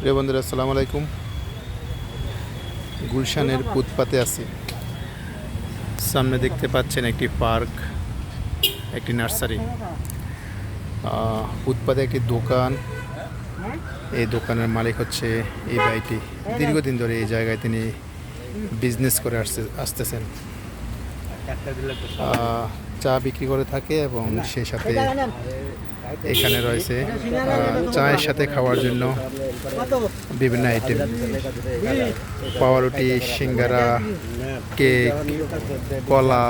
প্রিয় বন্ধুরা, আসসালামু আলাইকুম। গুলশানের ফুটপাতে আছি। সামনে দেখতে পাচ্ছেন একটি পার্ক, একটি নার্সারি। ফুটপাতে একটি দোকান। এই দোকানের মালিক হচ্ছে এই ভাইটি। দীর্ঘদিন ধরে এই জায়গায় তিনি বিজনেস করে আসতে আসতেছেন। চা বিক্রি করে থাকে এবং সেই সাথে এখানে রয়েছে চায়ের সাথে খাওয়ার জন্য বিভিন্ন আইটেম পাওয়ারুটি, সিঙ্গারা, কেক, কলা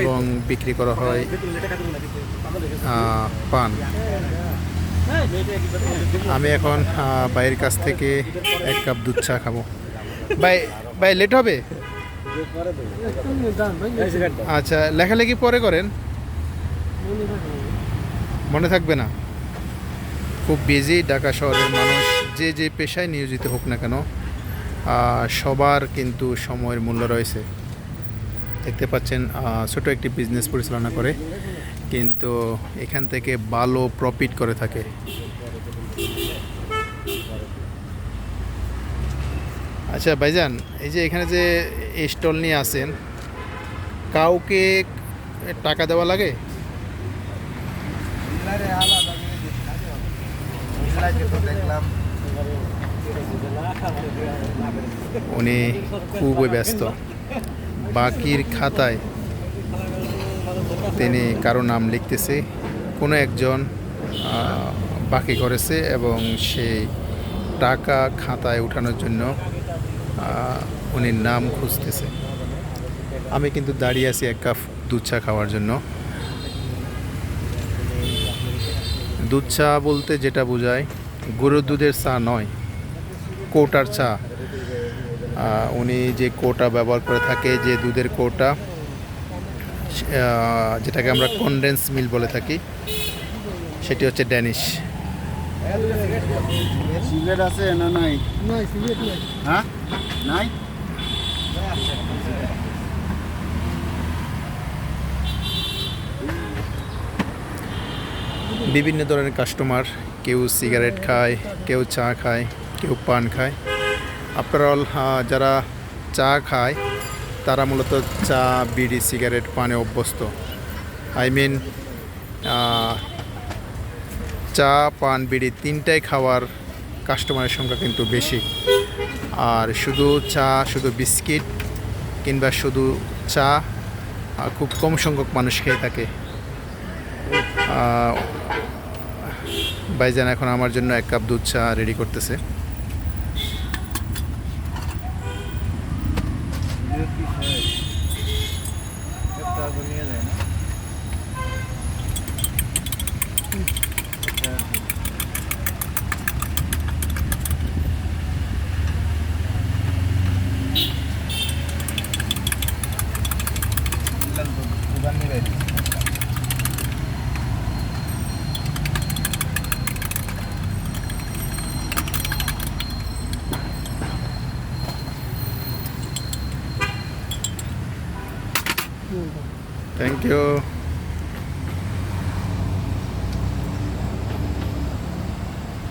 এবং বিক্রি করা হয় পান। আমি এখন ভাইয়ের কাছ থেকে এক কাপ দুধ চা খাব। ভাই ভাই লেট হবে? আচ্ছা লেখালেখি পরে করেন। মনে থাকবে না। খুব বিজি ঢাকা শহরের মানুষ, যে যে পেশায় নিয়োজিত হোক না কেন সবার কিন্তু সময়ের মূল্য রয়েছে। দেখতে পাচ্ছেন ছোট একটি বিজনেস পরিচালনা করে, কিন্তু এখান থেকে ভালো প্রফিট করে থাকে। আচ্ছা ভাইজান, এই যে এখানে যে স্টল নিয়ে আসেন কাউকে টাকা দেওয়া লাগে? উনি খুবই ব্যস্ত। বাকির খাতায় তিনি কারও নাম লিখতেছে, কোনো একজন বাকি করেছে এবং সেই টাকা খাতায় উঠানোর জন্য উনি নাম খুঁজতেছে। আমি কিন্তু দাঁড়িয়ে আছি এক কাপ দুধ চা খাওয়ার জন্য। দুধ চা বলতে যেটা বোঝায় গরুর দুধের চা নয় কোটার চা। উনি যে কোটা ব্যবহার করে থাকে যে দুধের কোটা যেটাকে আমরা কনডেন্স মিল বলে থাকি সেটি হচ্ছে ড্যানিশ সিগারেট আছে না নাই। হ্যাঁ? নাই? বিভিন্ন ধরনের কাস্টমার কেউ সিগারেট খায়, কেউ চা খায়, কেউ পান খায়। আফটার অল যারা চা খায়, তারা মূলত চা, বিড়ি সিগারেট পানে অভ্যস্ত। আই মিন চা, পান, বিড়ি তিনটাই খাওয়ার কাস্টমারের সংখ্যা কিন্তু বেশি। আর শুধু চা, শুধু বিস্কিট কিংবা শুধু চা খুব কম সংখ্যক মানুষ খেয়ে থাকে। আহ, ভাইজান এখন আমার জন্য এক কাপ দুধ চা রেডি করতেছে। Thank you.